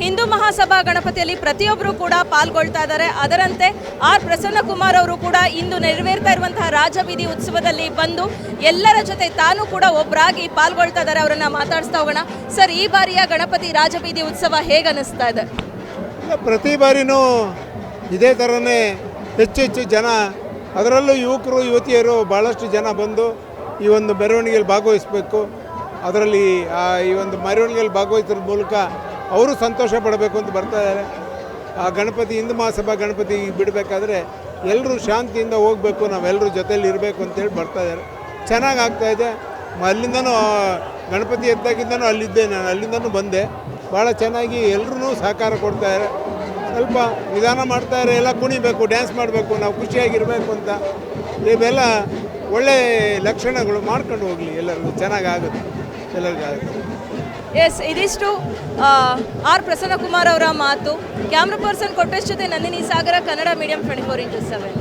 ಹಿಂದೂ ಮಹಾಸಭಾ ಗಣಪತಿಯಲ್ಲಿ ಪ್ರತಿಯೊಬ್ಬರು ಕೂಡ ಪಾಲ್ಗೊಳ್ತಾ ಇದ್ದಾರೆ. ಅದರಂತೆ ಆರ್ ಪ್ರಸನ್ನ ಕುಮಾರ್ ಅವರು ಕೂಡ ಇಂದು ನೆರವೇರ್ತಾ ಇರುವಂತಹ ರಾಜಬೀದಿ ಉತ್ಸವದಲ್ಲಿ ಬಂದು ಎಲ್ಲರ ಜೊತೆ ತಾನು ಕೂಡ ಒಬ್ಬರಾಗಿ ಪಾಲ್ಗೊಳ್ತಾ ಇದ್ದಾರೆ. ಅವರನ್ನ ಮಾತಾಡಿಸ್ತಾ ಹೋಗೋಣ. ಸರ್, ಈ ಬಾರಿಯ ಗಣಪತಿ ರಾಜಬೀದಿ ಉತ್ಸವ ಹೇಗೆ ಅನಿಸ್ತಾ ಇದೆ ಪ್ರತಿ ಬಾರಿನೂ ಇದೇ ಥರನೇ ಹೆಚ್ಚು ಹೆಚ್ಚು ಜನ, ಅದರಲ್ಲೂ ಯುವಕರು, ಯುವತಿಯರು ಭಾಳಷ್ಟು ಜನ ಬಂದು ಈ ಒಂದು ಮೆರವಣಿಗೆಯಲ್ಲಿ ಭಾಗವಹಿಸಬೇಕು. ಅದರಲ್ಲಿ ಈ ಒಂದು ಮೆರವಣಿಗೆಯಲ್ಲಿ ಭಾಗವಹಿಸೋದ್ರ ಮೂಲಕ ಅವರು ಸಂತೋಷ ಪಡಬೇಕು ಅಂತ ಬರ್ತಾ ಇದ್ದಾರೆ. ಆ ಗಣಪತಿ, ಹಿಂದೂ ಮಹಾಸಭಾ ಗಣಪತಿ ಬಿಡಬೇಕಾದ್ರೆ ಎಲ್ಲರೂ ಶಾಂತಿಯಿಂದ ಹೋಗಬೇಕು ನಾವೆಲ್ಲರೂ ಜೊತೆಯಲ್ಲಿ ಇರಬೇಕು ಅಂತೇಳಿ ಬರ್ತಾ ಇದ್ದಾರೆ. ಚೆನ್ನಾಗಿ ಆಗ್ತಾ ಇದೆ. ಅಲ್ಲಿಂದನೂ ಗಣಪತಿ ಎದ್ದಾಗಿಂದನೂ ಅಲ್ಲಿದ್ದೆ ನಾನು, ಅಲ್ಲಿಂದನೂ ಬಂದೆ. ಭಾಳ ಚೆನ್ನಾಗಿ ಎಲ್ಲರೂ ಸಹಕಾರ ಕೊಡ್ತಾ ಇದ್ದಾರೆ. ಸ್ವಲ್ಪ ನಿಧಾನ ಮಾಡ್ತಾಯಿದ್ದಾರೆ ಎಲ್ಲ ಕುಣಿಬೇಕು, ಡ್ಯಾನ್ಸ್ ಮಾಡಬೇಕು, ನಾವು ಖುಷಿಯಾಗಿರಬೇಕು ಅಂತ. ಇವೆಲ್ಲ ಒಳ್ಳೆ ಲಕ್ಷಣಗಳು ಮಾಡ್ಕೊಂಡು ಹೋಗಲಿ ಎಲ್ಲರಿಗೂ, ಚೆನ್ನಾಗಿ ಆಗುತ್ತೆ. ಎಲ್ಲರಿಗೂ ಆಗುತ್ತೆ. ಎಸ್, ಇದಿಷ್ಟು ಆರ್ ಪ್ರಸನ್ನಕುಮಾರ್ ಅವರ ಮಾತು. ಕ್ಯಾಮ್ರಾ ಪರ್ಸನ್ ಕೊಟ್ಟಷ್ಟು ಜೊತೆ Nandini Sagara, Kannada medium twenty four into seven